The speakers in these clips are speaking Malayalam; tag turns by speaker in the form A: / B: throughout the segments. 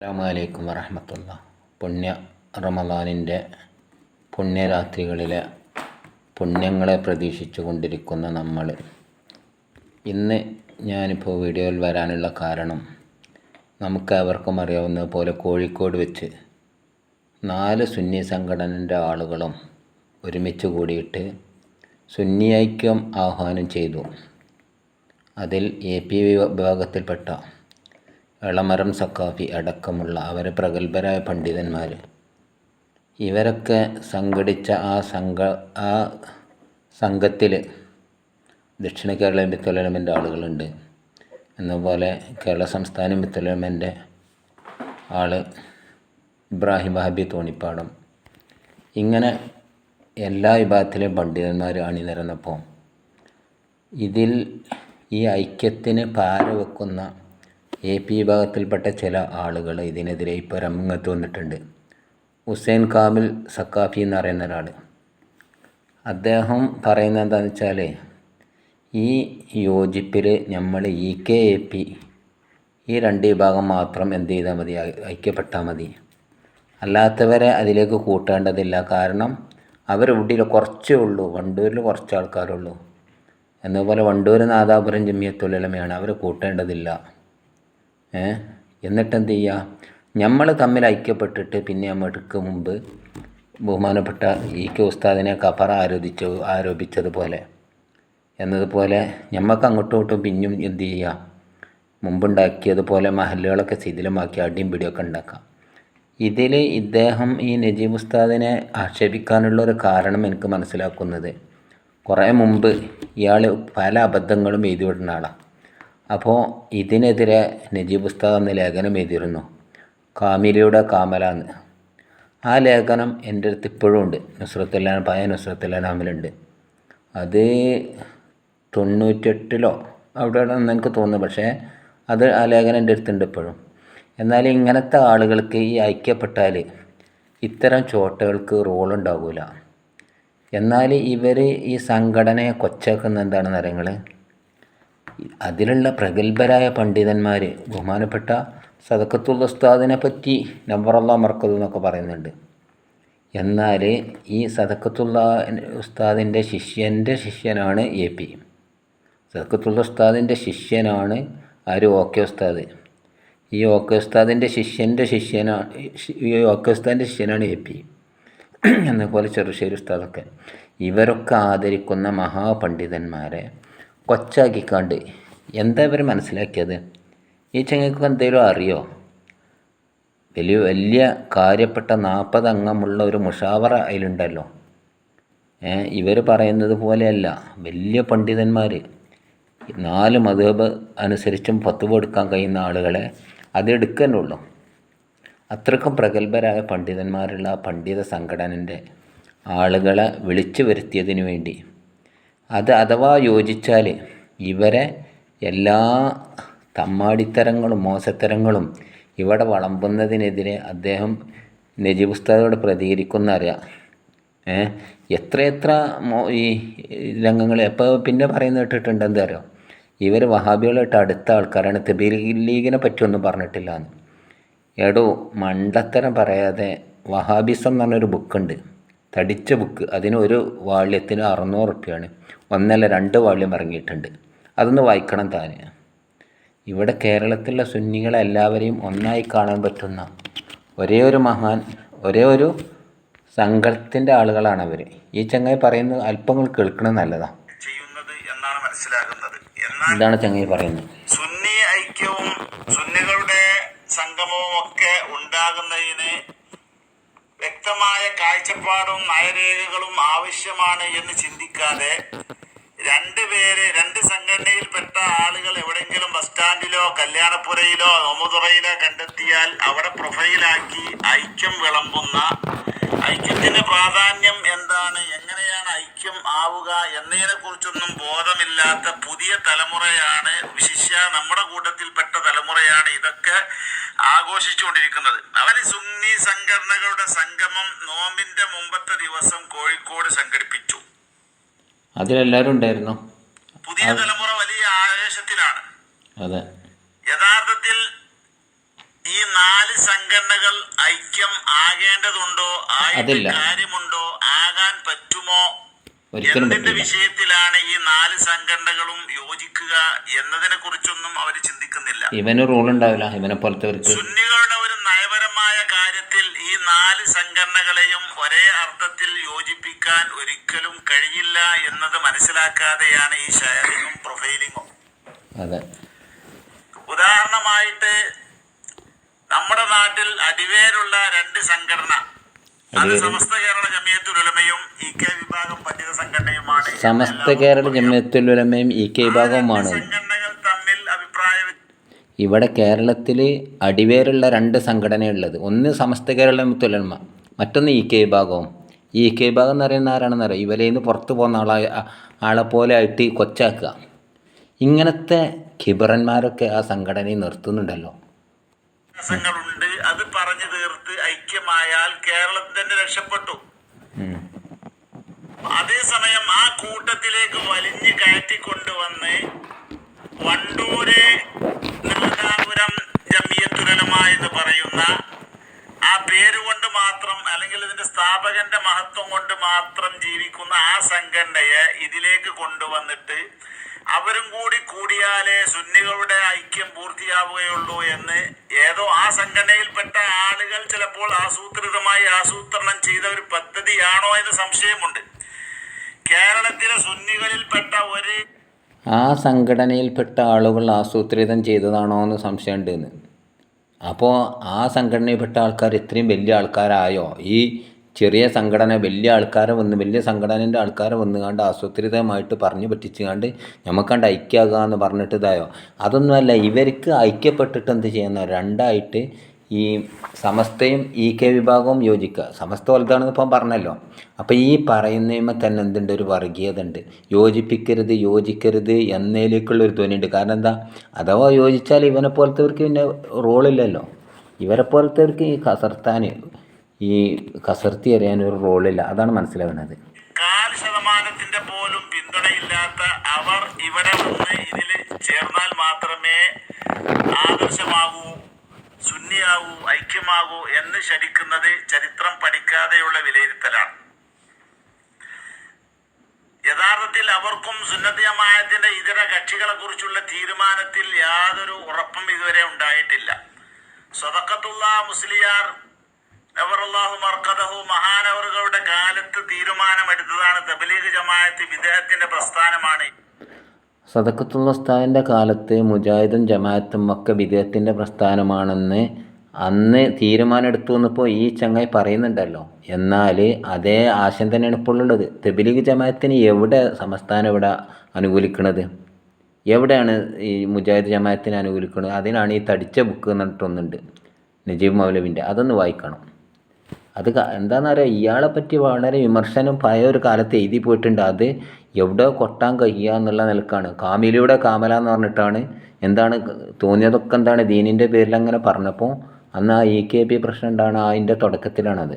A: അസ്സാമലൈക്കും വറഹമത്തുള്ള. പുണ്യ റമദാനിന്റെ പുണ്യരാത്രികളിലെ പുണ്യങ്ങളെ പ്രതീക്ഷിച്ചു കൊണ്ടിരിക്കുന്ന നമ്മൾ. ഇന്ന് ഞാനിപ്പോൾ വീഡിയോയിൽ വരാനുള്ള കാരണം നമുക്ക് അവർക്കും അറിയാവുന്നത് പോലെ കോഴിക്കോട് വെച്ച് നാല് സുന്നി സംഘടനന്റെ ആളുകളും ഒരുമിച്ച് കൂടിയിട്ട് സുന്നി ഐക്യം ആഹ്വാനം ചെയ്തു. അതിൽ എ പി വിഭാഗത്തിൽപ്പെട്ട എളമരം സക്കാഫി അടക്കമുള്ള അവരെ പ്രഗത്ഭരായ പണ്ഡിതന്മാർ ഇവരൊക്കെ സംഘടിച്ച ആ സംഘ ആ സംഘത്തിൽ ദക്ഷിണ കേരള മിത്തുലമന്റെ ആളുകളുണ്ട്. എന്നപോലെ കേരള സംസ്ഥാന മിത്തുലമന്റെ ആൾ ഇബ്രാഹിം വഹബി തോണിപ്പാടം. ഇങ്ങനെ എല്ലാ വിഭാഗത്തിലെയും പണ്ഡിതന്മാർ അണിനിരന്നപ്പോൾ ഇതിൽ ഈ ഐക്യത്തിന് പാര വെക്കുന്ന എ പി വിഭാഗത്തിൽപ്പെട്ട ചില ആളുകൾ ഇതിനെതിരെ ഇപ്പോൾ രംഗത്ത് വന്നിട്ടുണ്ട്. ഹുസൈൻ കാമിൽ സക്കാഫി എന്ന് പറയുന്ന ഒരാൾ അദ്ദേഹം പറയുന്നത് എന്താണെന്ന് വെച്ചാൽ ഈ യോജിപ്പിൽ നമ്മൾ ഇ കെ എ പി ഈ രണ്ട് വിഭാഗം മാത്രം എന്ത് ചെയ്താൽ മതി? ഐക്യപ്പെട്ടാൽ മതി. അല്ലാത്തവരെ അതിലേക്ക് കൂട്ടേണ്ടതില്ല. കാരണം അവരെവിടെ കുറച്ചേ ഉള്ളൂ. വണ്ടൂരിൽ കുറച്ച് ആൾക്കാരുള്ളൂ എന്നതുപോലെ വണ്ടൂർ നാദാപുരം ജമിയത്തുലമയാണ് അവർ കൂട്ടേണ്ടതില്ല. ഏ? എന്നിട്ട് എന്ത് ചെയ്യുക നമ്മൾ തമ്മിൽ ഐക്യപ്പെട്ടിട്ട് പിന്നെ നമ്മൾക്ക് മുമ്പ് ബഹുമാനപ്പെട്ട ഇ കെ ഉസ്താദിനെ കഫറ ആരോപിച്ചു ആരോപിച്ചതുപോലെ. എന്നതുപോലെ ഞമ്മക്ക് അങ്ങോട്ടും പിന്നും എന്ത് ചെയ്യുക മുമ്പുണ്ടാക്കിയതുപോലെ മഹല്ലുകളൊക്കെ ശിഥിലമാക്കി അടിയും പിടിയൊക്കെ ഉണ്ടാക്കാം. ഇതിൽ ഇദ്ദേഹം ഈ നജീബ് ഉസ്താദിനെ ആക്ഷേപിക്കാനുള്ള ഒരു കാരണം എനിക്ക് മനസ്സിലാക്കുന്നത്. കുറേ മുമ്പ് ഇയാൾ പല അബദ്ധങ്ങളും എഴുതി വിടുന്ന ആളാണ് അപ്പോൾ ഇതിനെതിരെ നജീബ് ഉസ്താദ് എന്ന ലേഖനം എഴുതിയിരുന്നു. കാമിലയുടെ കാമല എന്ന് ആ ലേഖനം എന്റെ അടുത്ത് ഇപ്പോഴും ഉണ്ട്. നുസ്രത്തുല്ലാൻ പഴയ നുസ്രത്തുല്ലാനാമിലുണ്ട് അത് തൊണ്ണൂറ്റെട്ടിലോ അവിടെ എനിക്ക് തോന്നുന്നു. പക്ഷേ അത് ആ ലേഖനം എന്റെ അടുത്തുണ്ട് ഇപ്പോഴും. എന്നാൽ ഇങ്ങനത്തെ ആളുകൾക്ക് ഈ ഐക്യപ്പെട്ടാൽ ഇത്തരം ചോട്ടകൾക്ക് റോൾ ഉണ്ടാവില്ല എന്നാൽ ഇവർ ഈ സംഘടനയെ കൊച്ചാക്കുന്ന എന്താണെന്ന് അറിയങ്ങൾ അതിലുള്ള പ്രഗത്ഭരായ പണ്ഡിതന്മാർ ബഹുമാനപ്പെട്ട സദക്കത്തുൽ ഉസ്താദിനെ പറ്റി നമ്പറല്ല മറക്കതു എന്നൊക്കെ പറയുന്നുണ്ട്. എന്നാൽ ഈ സദക്കത്തുള്ള ഉസ്താദിന്റെ ശിഷ്യന്റെ ശിഷ്യനാണ് എ പി. സദക്കത്തുള്ള ഉസ്താദിന്റെ ശിഷ്യനാണ് ആര്? ഓക്കെ ഉസ്താദ്. ഈ ഓക്കെ ഉസ്താദിന്റെ ശിഷ്യന്റെ ശിഷ്യനാണ് ഈ ഓക്കെ ഉസ്താദിന്റെ ശിഷ്യനാണ് എ പി. എന്നപോലെ ചെറുശ്ശേരി ഉസ്താദൊക്കെ. ഇവരൊക്കെ ആദരിക്കുന്ന മഹാപണ്ഡിതന്മാരെ കൊച്ചാക്കിക്കാണ്ട്. എന്താ ഇവർ മനസ്സിലാക്കിയത്? ഈ ചങ്ങക്ക് എന്തെങ്കിലും അറിയോ? വലിയ വലിയ കാര്യപ്പെട്ട നാൽപ്പത് അംഗമുള്ള ഒരു മുഷാവറ അതിലുണ്ടല്ലോ ഇവർ പറയുന്നത് പോലെയല്ല. വലിയ പണ്ഡിതന്മാർ നാല് മധുബ് അനുസരിച്ചും പത്തുവ് എടുക്കാൻ കഴിയുന്ന ആളുകളെ അതെടുക്കുന്നുള്ളൂ അത്രക്കും പ്രഗത്ഭരായ പണ്ഡിതന്മാരുള്ള പണ്ഡിത സംഘടനന്റെ ആളുകളെ വിളിച്ചു വരുത്തിയതിനു വേണ്ടി. അത് അഥവാ യോജിച്ചാൽ ഇവരെ എല്ലാ തമ്മാടിത്തരങ്ങളും മോശത്തരങ്ങളും ഇവിടെ വളമ്പുന്നതിനെതിരെ അദ്ദേഹം നജീബ് ഉസ്താദോട് പ്രതികരിക്കുന്ന അറിയാം മോ ഈ രംഗങ്ങൾ എപ്പോൾ പിന്നെ പറയുന്നത് കേട്ടിട്ടുണ്ട് എന്താ അറിയോ? ഇവർ വഹാബികളായിട്ട് അടുത്ത ആൾക്കാരാണ്. തെബീർ ലീഗിനെ പറ്റിയൊന്നും പറഞ്ഞിട്ടില്ല എന്ന് എടോ മണ്ടത്തരം പറയാതെ വഹാബിസം എന്ന് പറഞ്ഞൊരു ബുക്കുണ്ട് തടിച്ച ബുക്ക്. അതിന് ഒരു വാള്യത്തിന് അറുന്നൂറ് റുപ്യാണ് ഒന്നല്ല രണ്ട് വാള്യം ഇറങ്ങിയിട്ടുണ്ട്. അതൊന്ന് വായിക്കണം താൻ ഇവിടെ കേരളത്തിലുള്ള സുന്നികളെ എല്ലാവരെയും ഒന്നായി കാണാൻ പറ്റുന്ന ഒരേ ഒരു മഹാൻ ഒരേ ഒരു സംഘത്തിന്റെ ആളുകളാണ് അവർ ഈ ചങ്ങായി പറയുന്നത് അല്പങ്ങൾ കേൾക്കണം നല്ലതാണ്
B: എന്നാണ് മനസ്സിലാകുന്നത്.
A: എന്താണ് ചങ്ങായി പറയുന്നത്.
B: സുന്നി ഐക്യവും സുന്നികളുടെ സംഗമവും ഒക്കെ ഉണ്ടാകുന്നതിന് വ്യക്തമായ കാഴ്ചപ്പാടും നയരേഖകളും ആവശ്യമാണ് എന്ന് ചിന്തിക്കാതെ രണ്ട് പേര് രണ്ട് സംഘടനയിൽപ്പെട്ട ആളുകൾ എവിടെങ്കിലും ബസ് സ്റ്റാൻഡിലോ കല്യാണപ്പുരയിലോ നോമുതുറയിലോ കണ്ടെത്തിയാൽ അവിടെ പ്രൊഫൈലാക്കി ഐക്യം വിളമ്പുന്ന ഐക്യത്തിന്റെ പ്രാധാന്യം എന്താണ് എങ്ങനെയാണ് ഐക്യം ആവുക എന്നതിനെ കുറിച്ചൊന്നും ബോധമില്ലാത്ത പുതിയ തലമുറയാണ് ശിഷ്യ നമ്മുടെ കൂട്ടത്തിൽപ്പെട്ട തലമുറയാണ് ഇതൊക്കെ ആഘോഷിച്ചുകൊണ്ടിരിക്കുന്നത്. അവർ സുന്നി സംഘടനകളുടെ സംഗമം നോമ്പിന്റെ മുമ്പത്തെ ദിവസം കോഴിക്കോട് സംഘടിപ്പിച്ചു.
A: അതിലെല്ലാവരും ഉണ്ടായിരുന്നു.
B: പുതിയ തലമുറ വലിയ ആവേശത്തിലാണ്.
A: അതെ.
B: യഥാർത്ഥത്തിൽ ഈ നാല് സംഘടനകൾ ഐക്യം ആകേണ്ടതുണ്ടോ? ആയിട്ട് കാര്യമുണ്ടോ? ആകാൻ പറ്റുമോ?
A: ഒരിക്കലും
B: വിഷയത്തിലാണ് ഈ നാല് സംഘടനകളും യോജിക്കുക എന്നതിനെ കുറിച്ചൊന്നും അവർ ചിന്തിക്കുന്നില്ല.
A: ഇവന് റോൾ ഉണ്ടാവില്ല. ഇവനെ പോലത്തെവർക്ക്
B: സുന്നികളുടെ ഒരു നയപരമായ കാര്യത്തിൽ ഈ നാല് സംഘടനകളെയും ഒരേ അർത്ഥത്തിൽ യോജിപ്പിക്കാൻ ഒരിക്കലും കഴിയില്ല എന്നത് മനസ്സിലാക്കാതെയാണ് ഈ ഷെയറിങ്ങും പ്രൊഫൈലിങ്ങും.
A: അതെ.
B: ഉദാഹരണമായിട്ട് നമ്മുടെ നാട്ടിൽ അടിവേരുള്ള രണ്ട് സംഘടന. സമസ്ത കേരള ജമ്യത്തുലമയും ഇ കെ
A: വിഭാഗവുമാണ്. ഇവിടെ കേരളത്തിൽ അടിവേരുള്ള രണ്ട് സംഘടനയുള്ളത് ഒന്ന് സമസ്ത കേരള ജമ്മിയത്തുലമ മറ്റൊന്ന് ഇ കെ വിഭാഗവും. ഇ കെ വിഭാഗം എന്ന് പറയുന്ന ആരാണെന്ന് അറിയാം? ഇവരിൽ നിന്ന് പുറത്ത് പോകുന്ന ആളെ ആളെ പോലെ ആയിട്ട് കൊച്ചാക്കുക. ഇങ്ങനത്തെ ഖിബറന്മാരൊക്കെ ആ സംഘടനയെ നിർത്തുന്നുണ്ടല്ലോ.
B: വ്യത്യാസങ്ങളുണ്ട് അത് പറഞ്ഞു തീർത്ത് ഐക്യമായാൽ കേരളത്തിൽ തന്നെ രക്ഷപ്പെട്ടു. അതേസമയം ആ കൂട്ടത്തിലേക്ക് വലിഞ്ഞു കയറ്റിക്കൊണ്ടുവന്ന് വണ്ടൂര് നാദാപുരം ജമിയത്തുലമ എന്ന് പറയുന്ന ആ പേരുകൊണ്ട് മാത്രം അല്ലെങ്കിൽ ഇതിന്റെ സ്ഥാപകന്റെ മഹത്വം കൊണ്ട് മാത്രം ജീവിക്കുന്ന ആ സംഘടനയെ ഇതിലേക്ക് കൊണ്ടുവന്നിട്ട് അവരും കൂടി കൂടിയാലേ സുന്നികളുടെ ഐക്യം പൂർത്തിയാവുകയുള്ളൂ എന്ന് ഏതോ ആ സംഘടനയിൽപ്പെട്ട ആളുകൾ ചിലപ്പോൾ ആസൂത്രിതമായി ആസൂത്രണം ചെയ്ത ഒരു പദ്ധതിയാണോ എന്ന് സംശയമുണ്ട്. കേരളത്തിലെ സുന്നികളിൽപ്പെട്ട ഒരു
A: ആ സംഘടനയിൽപ്പെട്ട ആളുകൾ ആസൂത്രിതം ചെയ്തതാണോ എന്ന് സംശയമുണ്ട് അപ്പോൾ ആ സംഘടനയിൽപ്പെട്ട ആൾക്കാർ ഇത്രയും വലിയ ആൾക്കാരായോ? ഈ ചെറിയ സംഘടന വലിയ ആൾക്കാരെ വന്ന് വലിയ സംഘടനേന്റെ ആൾക്കാരെ വന്നുകൊണ്ട് ആസൂത്രിതമായിട്ട് പറഞ്ഞു പറ്റിച്ചുകാണ്ട് നമുക്കണ്ട് ഐക്യാകുക എന്ന് പറഞ്ഞിട്ട് ഇതായോ? അതൊന്നുമല്ല ഇവർക്ക് ഐക്യപ്പെട്ടിട്ട് എന്ത് ചെയ്യുന്ന? രണ്ടായിട്ട് ഈ സമസ്തയും ഇ കെ വിഭാഗവും യോജിക്കുക. സമസ്ത വലുതാണെന്ന് ഇപ്പം പറഞ്ഞല്ലോ. അപ്പോൾ ഈ പറയുന്നതിന്മേ തന്നെ എന്തുണ്ട്? ഒരു വർഗീയത ഉണ്ട് യോജിപ്പിക്കരുത് യോജിക്കരുത് എന്നതിലേക്കുള്ളൊരു ധ്വനിയുണ്ട്. കാരണം എന്താ? അഥവാ യോജിച്ചാൽ ഇവനെ പോലത്തെവർക്ക് പിന്നെ റോളില്ലല്ലോ. ഇവരെ പോലത്തെവർക്ക് ഈ കസർത്താൻ ഈ കസർത്തി എറിയാൻ ഒരു റോളില്ല. അതാണ് മനസ്സിലാവുന്നത്.
B: കാൽ ശതമാനത്തിന്റെ പോലും പിന്തുണയില്ലാത്ത അവർ ഇവിടെ വന്ന് ഇതിൽ ചേർന്നാൽ മാത്രമേ ആദർശമാകൂ സുന്നിയാകൂ ഐക്യമാകൂ എന്ന് ശരിക്കുന്നത് ചരിത്രം പഠിക്കാതെയുള്ള വിലയിരുത്തലാണ്. യഥാർത്ഥത്തിൽ അവർക്കും സുന്നത്ത് ജമാഅത്തിന്റെ ഇതര കക്ഷികളെ കുറിച്ചുള്ള തീരുമാനത്തിൽ യാതൊരു ഉറപ്പും ഇതുവരെ ഉണ്ടായിട്ടില്ല. സ്വതക്കത്തുള്ള മുസ്ലിയാർ നവറുല്ലാഹു മർക്കദഹു മഹാനവറുകളുടെ കാലത്ത് തീരുമാനമെടുത്തതാണ് തബലീഗ് ജമാഅത്ത് വിദേഹത്തിന്റെ പ്രസ്ഥാനമാണ്.
A: സദക്കത്തുള്ള ഉസ്താദിന്റെ കാലത്ത് മുജാഹിദും ജമാഅത്തും ഒക്കെ വിദേഹത്തിന്റെ പ്രസ്ഥാനമാണെന്ന് അന്ന് തീരുമാനമെടുത്തു എന്നിപ്പോൾ ഈ ചങ്ങായി പറയുന്നുണ്ടല്ലോ. എന്നാൽ അതേ ആശയം തന്നെയാണ് ഇപ്പോൾ ഉള്ളത്. തെബിലീഗ് ജമാഅത്തിന് എവിടെ സംസ്ഥാനം എവിടെ അനുകൂലിക്കുന്നത് എവിടെയാണ് ഈ മുജാഹിദ് ജമാഅത്തിനെ അനുകൂലിക്കുന്നത് അതിനാണ് ഈ തടിച്ച ബുക്ക് എന്നിട്ടൊന്നുണ്ട് നജീബ് മൗലവിന്റെ അതൊന്ന് വായിക്കണം. അത് എന്താണെന്നറിയാം ഇയാളെ പറ്റി വളരെ വിമർശനം പഴയ ഒരു കാലത്ത് എഴുതി പോയിട്ടുണ്ട്. അത് എവിടെ കൊട്ടാൻ കഴിയുക എന്നുള്ള നിലക്കാണ്. കാമിലിയുടെ കാമല എന്ന് പറഞ്ഞിട്ടാണ്. എന്താണ് തോന്നിയതൊക്കെ എന്താണ്? ദീനിന്റെ പേരിൽ അങ്ങനെ പറഞ്ഞപ്പോൾ അന്ന് ആ ഇ കെ പി പ്രശ്നം ഉണ്ടാണ് അതിന്റെ തുടക്കത്തിലാണത്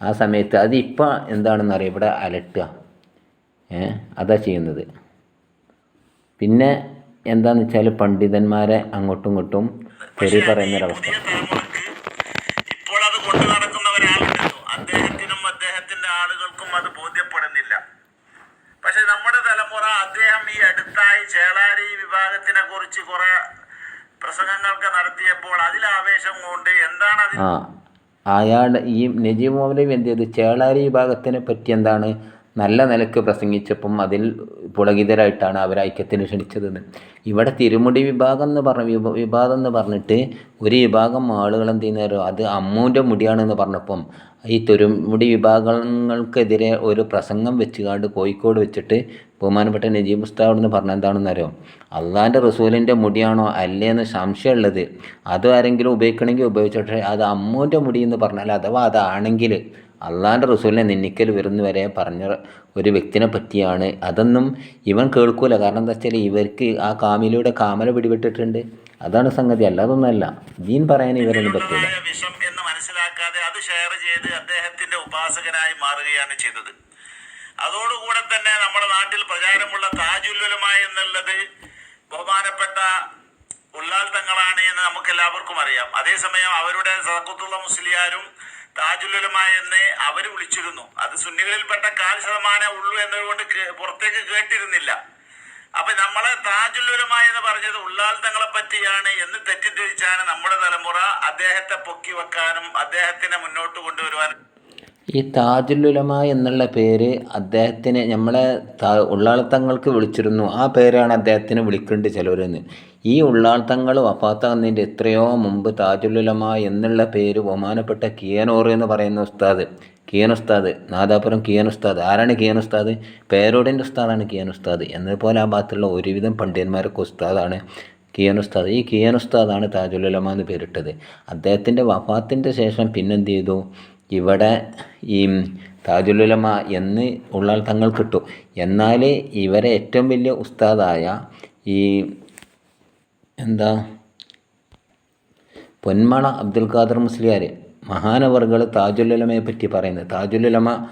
A: ആ സമയത്ത് അത് ഇപ്പം എന്താണെന്ന് അറിയാം? ഇവിടെ അലട്ടുക. ഏ? അതാ ചെയ്യുന്നത്. പിന്നെ എന്താണെന്ന് വെച്ചാൽ പണ്ഡിതന്മാരെ അങ്ങോട്ടും ഇങ്ങോട്ടും തെറി പറയുന്നൊരവസ്ഥ
B: പുതിയ തലമുറയ്ക്ക് ഇപ്പോൾ അത് കൊണ്ടു നടക്കുന്ന ഒരാളുണ്ടല്ലോ അദ്ദേഹത്തിനും അദ്ദേഹത്തിന്റെ ആളുകൾക്കും അത് ബോധ്യപ്പെടുന്നില്ല പക്ഷെ നമ്മുടെ തലമുറ അദ്ദേഹം ഈ അടുത്തായി ചേളാരി വിഭാഗത്തിനെ കുറിച്ച് കുറെ പ്രസംഗങ്ങളൊക്കെ നടത്തിയപ്പോൾ അതിൽ ആവേശം കൊണ്ട് എന്താണ്
A: അയാൾ ഈ നജീബ് മൗലവി എന്ത് ചെയ്തു? ചേളാരി വിഭാഗത്തിനെ പറ്റി എന്താണ് നല്ല നിലയ്ക്ക് പ്രസംഗിച്ചപ്പം അതിൽ പുളകിതരായിട്ടാണ് അവർ ഐക്യത്തിന് ക്ഷണിച്ചതെന്ന്. ഇവിടെ തിരുമുടി വിഭാഗം എന്ന് പറഞ്ഞ വിഭ വിഭാഗം എന്ന് പറഞ്ഞിട്ട് ഒരു വിഭാഗം ആളുകൾ എന്ത് ചെയ്യുന്നവരോ അത് അമ്മൂന്റെ മുടിയാണെന്ന് പറഞ്ഞപ്പം ഈ തിരുമുടി വിഭാഗങ്ങൾക്കെതിരെ ഒരു പ്രസംഗം വെച്ചുകാണ്ട് കോഴിക്കോട് വെച്ചിട്ട് ബഹുമാനപ്പെട്ട നജീബ് ഉസ്താദ് എന്ന് പറഞ്ഞ എന്താണെന്ന് അറിയോ? അള്ളാന്റെ റസൂലിന്റെ മുടിയാണോ അല്ലേ എന്ന് സംശയമുള്ളത്. അത് ആരെങ്കിലും ഉപയോഗിക്കണമെങ്കിൽ ഉപയോഗിച്ചോട്ടെ. അത് അമ്മൂന്റെ മുടി എന്ന് പറഞ്ഞാൽ അഥവാ അതാണെങ്കിൽ അള്ളാന്റെ റസൂലിനെ നിന്നിക്കൽ വരുന്ന വരെ പറഞ്ഞ ഒരു വ്യക്തിനെ പറ്റിയാണ്. അതൊന്നും ഇവൻ കേൾക്കൂല. കാരണം എന്താ വെച്ചാൽ ഇവർക്ക് ആ കാമിലൂടെ കാമല പിടിപെട്ടിട്ടുണ്ട്. അതാണ് സംഗതി. അല്ലാതൊന്നല്ല ദീൻ പറയാൻ ഇവരൊന്നും
B: പറ്റില്ല വിഷം എന്ന് മനസ്സിലാക്കാതെ അത് ഷെയർ ചെയ്ത് അദ്ദേഹത്തിന്റെ ഉപാസകനായി മാറുകയാണ് ചെയ്തത്. അതോടുകൂടെ തന്നെ നമ്മുടെ നാട്ടിൽ പ്രചാരമുള്ള താജുല്ലുലമ എന്നുള്ളത് ബഹുമാനപ്പെട്ട ഉള്ളാൽ തങ്ങളാണ് എന്ന് നമുക്ക് എല്ലാവർക്കും അറിയാം. അതേസമയം അവരുടെ സദക്കുത്തുള്ള മുസ്ലിയാരും താജുലുലമ എന്ന് അവർ വിളിച്ചിരുന്നു. അത് സുന്നികളിൽപ്പെട്ട കാൽ ശതമാനമേ ഉള്ളൂ എന്നതുകൊണ്ട് പുറത്തേക്ക് കേട്ടിരുന്നില്ല. അപ്പൊ നമ്മളെ താജുലുലമ എന്ന് പറഞ്ഞത് ഉള്ളാൽ തങ്ങളെ പറ്റിയാണ് എന്ന് തെറ്റിദ്ധരിച്ചാണ് നമ്മുടെ തലമുറ അദ്ദേഹത്തെ പൊക്കി വെക്കാനും അദ്ദേഹത്തിനെ മുന്നോട്ട് കൊണ്ടുവരുവാനും.
A: ഈ താജുലുലമ എന്നുള്ള പേര് അദ്ദേഹത്തിന് നമ്മളെ ഉള്ളാളത്തങ്ങൾക്ക് വിളിച്ചിരുന്നു. ആ പേരാണ് അദ്ദേഹത്തിന് വിളിക്കേണ്ടത് ചിലവരെന്ന്. ഈ ഉള്ളാളത്തങ്ങൾ വഫാത്താകുന്നതിന്റെ എത്രയോ മുമ്പ് താജുലുലമ എന്നുള്ള പേര് ബഹുമാനപ്പെട്ട കിയനോർ എന്ന് പറയുന്ന ഉസ്താദ്. കിയൻ ഉസ്താദ് നാദാപുരം കിയൻ ഉസ്താദ് ആരാണ് കിയൻ ഉസ്താദ് പേരോടിന്റെ ഉസ്താദാണ് കിയൻ ഉസ്താദ് എന്നതുപോലെ ആ ഭാഗത്തുള്ള ഒരുവിധം പണ്ഡിതന്മാരൊക്കെ ഉസ്താദാണ് കിയൻ ഉസ്താദ് ഈ കിയൻ ഉസ്താദാണ് താജുലുലമ എന്ന് പേരിട്ടത്. അദ്ദേഹത്തിന്റെ വഫാത്തിന്റെ ശേഷം പിന്നെന്ത് ചെയ്തു? ഇവിടെ ഈ താജുലുലമ എന്ന് ഉള്ളാൾ തങ്ങൾ കിട്ടും. എന്നാൽ ഇവരെ ഏറ്റവും വലിയ ഉസ്താദായ ഈ എന്താ? പൊന്മള അബ്ദുൽ ഖാദർ മുസ്ലിയാർ മഹാനവറുകൾ താജുലുലമയെ പറ്റി പറയുന്നത്. താജുലുലമ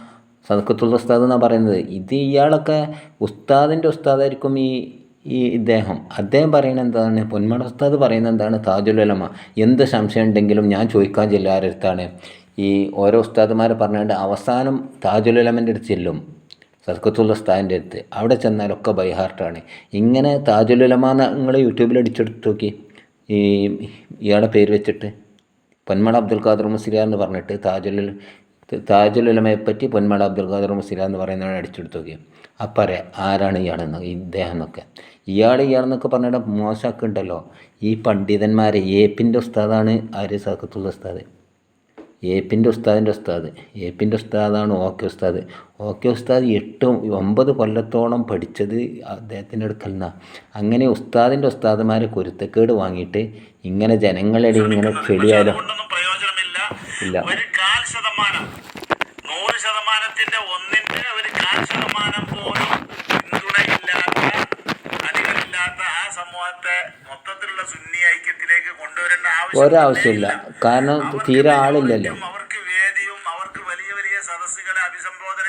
A: സദക്കത്തുൽ ഉസ്താദ് എന്നാണ് പറയുന്നത്. ഇത് ഇയാളൊക്കെ ഉസ്താദിന്റെ ഉസ്താദായിരിക്കും ഈ ഈ ഇദ്ദേഹം. അദ്ദേഹം പറയുന്നത് എന്താണ്? പൊന്മള ഉസ്താദ് പറയുന്നത് എന്താണ്? താജുലുലമ. എന്ത് സംശയം ഉണ്ടെങ്കിലും ഞാൻ ചോദിക്കാൻ ചെല്ലാരടുത്താണ് ഈ ഓരോ ഉസ്താദുമാർ പറഞ്ഞുകൊണ്ട് അവസാനം താജുലുലമന്റെ അടുത്ത് ചെല്ലും. സദക്കത്തുള്ള സ്ഥാന്റെ അടുത്ത്. അവിടെ ചെന്നാലൊക്കെ ബൈഹാർട്ടാണ് ഇങ്ങനെ താജുലുലമ നിങ്ങൾ യൂട്യൂബിൽ അടിച്ചെടുത്ത് നോക്കി. ഈ ഇയാളുടെ പേര് വെച്ചിട്ട്. പൊന്മള അബ്ദുൽ ഖാദർ മുസ്ലിയാർ എന്ന് പറഞ്ഞിട്ട് താജുൽ താജുലമയെ പറ്റി പൊന്മള അബ്ദുൽ ഖാദർ മുസ്ലിയാർ എന്ന് പറയുന്നവരെ അടിച്ചെടുത്ത് നോക്കി. അപ്പം അറിയാം ആരാണ് ഇയാളെന്ന് ഇദ്ദേഹം എന്നൊക്കെ. ഇയാൾ ഇയാളെന്നൊക്കെ പറഞ്ഞിട്ട് മോശമാക്കുണ്ടല്ലോ ഈ പണ്ഡിതന്മാരെ ഏപ്പിന്റെ ഉസ്താദാണ് ആര്യ സർക്കത്തുള്ള ഉസ്താദ്. ഏപ്പിന്റെ ഉസ്താദിന്റെ ഉസ്താദ്. ഏപ്പിന്റെ ഉസ്താദാണ് ഓക്കെ ഉസ്താദ്. ഓക്കെ ഉസ്താദ് എട്ട് ഒമ്പത് കൊല്ലത്തോളം പഠിച്ചത് അദ്ദേഹത്തിന്റെ അടുക്കൽ നിന്നാണ് അങ്ങനെ ഉസ്താദിന്റെ ഉസ്താദുമാരെ കുരുത്തക്കേട് വാങ്ങിയിട്ട് ഇങ്ങനെ ജനങ്ങളിടയിൽ ഇങ്ങനെ ചെളിയാലോ ഇല്ല.
B: ഒരു കാൽ ശതമാനം നൂറ് ശതമാനത്തിന്റെ ഒന്നിന്റെ ഒരു കാൽ ശതമാനം പോലും പിന്തുണയില്ലാത്ത അണികളില്ലാത്ത ആ സമൂഹത്തെ മൊത്തത്തിലുള്ള സുന്നി ഐക്യത്തിലേക്ക് കൊണ്ടുവരേണ്ട
A: ഒരാവശ്യമില്ല. കാരണം തീരെ ആളില്ലല്ലോ
B: വേദിയും, അവർക്ക് വേദിയും അവർക്ക് വലിയ വലിയ സദസ്സുകളെ അഭിസംബോധന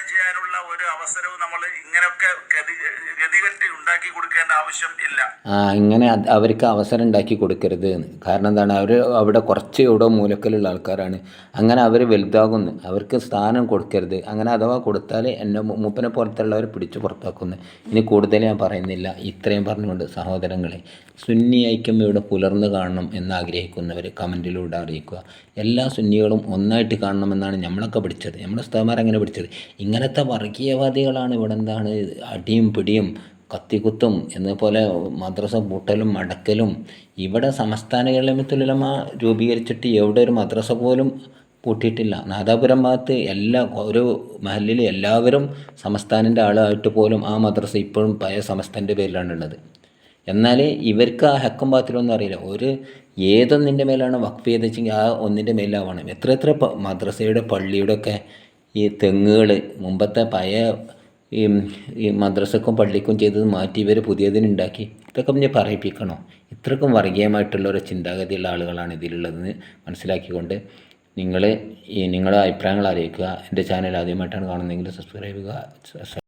B: ചെയ്യാനുള്ള ഒരു അവസരവും നമ്മൾ ഇങ്ങനെയൊക്കെ ഗതി ഗതികെട്ടി ഉണ്ടാക്കി കൊടുക്കേണ്ട ആവശ്യം ഇല്ല.
A: ആ ഇങ്ങനെ അവർക്ക് അവസരം ഉണ്ടാക്കി കൊടുക്കരുത് കാരണം എന്താണ്? അവർ അവിടെ കുറച്ച് എവിടെ മൂലക്കലുള്ള ആൾക്കാരാണ്. അങ്ങനെ അവർ വലുതാകുന്നു. അവർക്ക് സ്ഥാനം കൊടുക്കരുത്. അങ്ങനെ അഥവാ കൊടുത്താൽ എന്നെ മൂപ്പനെ പുറത്തുള്ളവർ പിടിച്ച് പുറത്താക്കുന്നു. ഇനി കൂടുതൽ ഞാൻ പറയുന്നില്ല. ഇത്രയും പറഞ്ഞുകൊണ്ട് സഹോദരങ്ങളെ സുന്നി ഐക്യം ഇവിടെ പുലർന്നു കാണണം എന്ന് ആഗ്രഹിക്കുന്നവർ കമന്റിലൂടെ അറിയിക്കുക. എല്ലാ സുന്നികളും ഒന്നായിട്ട് കാണണമെന്നാണ് നമ്മളൊക്കെ പിടിച്ചത് നമ്മുടെ സ്ഥലമാർ അങ്ങനെ പിടിച്ചത് ഇങ്ങനത്തെ വർഗീയവാദികളാണ് ഇവിടെ എന്താണ് അടിയും പിടിയും കത്തിക്കുത്തും എന്നപോലെ മദ്രസ പൂട്ടലും മടക്കലും ഇവിടെ സംസ്ഥാന കേരളത്തുലമ രൂപീകരിച്ചിട്ട് എവിടെ ഒരു മദ്രസ പോലും പൂട്ടിയിട്ടില്ല. നാദാപുരം ഭാഗത്ത് എല്ലാ ഒരു മഹലിൽ എല്ലാവരും സംസ്ഥാനന്റെ ആളായിട്ട് പോലും ആ മദ്രസ ഇപ്പോഴും പഴയ സംസ്ഥാന്റെ പേരിലാണുള്ളത് എന്നാൽ ഇവർക്ക് ആ ഹക്കും പാത്രമൊന്നും അറിയില്ല. ഒരു ഏതൊന്നിന്റെ മേലാണ് വക്ഫ് ചെയ്തെങ്കിൽ ആ ഒന്നിന്റെ മേലാവണം. എത്ര എത്ര മദ്രസയുടെ പള്ളിയുടെ ഒക്കെ ഈ തെങ്ങുകൾ മുമ്പത്തെ പഴയ ഈ ഈ മദ്രസക്കും പള്ളിക്കും ചെയ്തത് മാറ്റി ഇവർ പുതിയതിനുണ്ടാക്കി. ഇതൊക്കെ പിന്നെ പറയിപ്പിക്കണോ. ഇത്രക്കും വർഗീയമായിട്ടുള്ള ഒരു ചിന്താഗതിയുള്ള ആളുകളാണ് ഇതിലുള്ളതെന്ന് മനസ്സിലാക്കിക്കൊണ്ട് നിങ്ങൾ ഈ നിങ്ങളുടെ അഭിപ്രായങ്ങൾ അറിയിക്കുക. എന്റെ ചാനൽ ആദ്യമായിട്ടാണ് കാണുന്നതെങ്കിൽ സബ്സ്ക്രൈബ് ചെയ്യുക.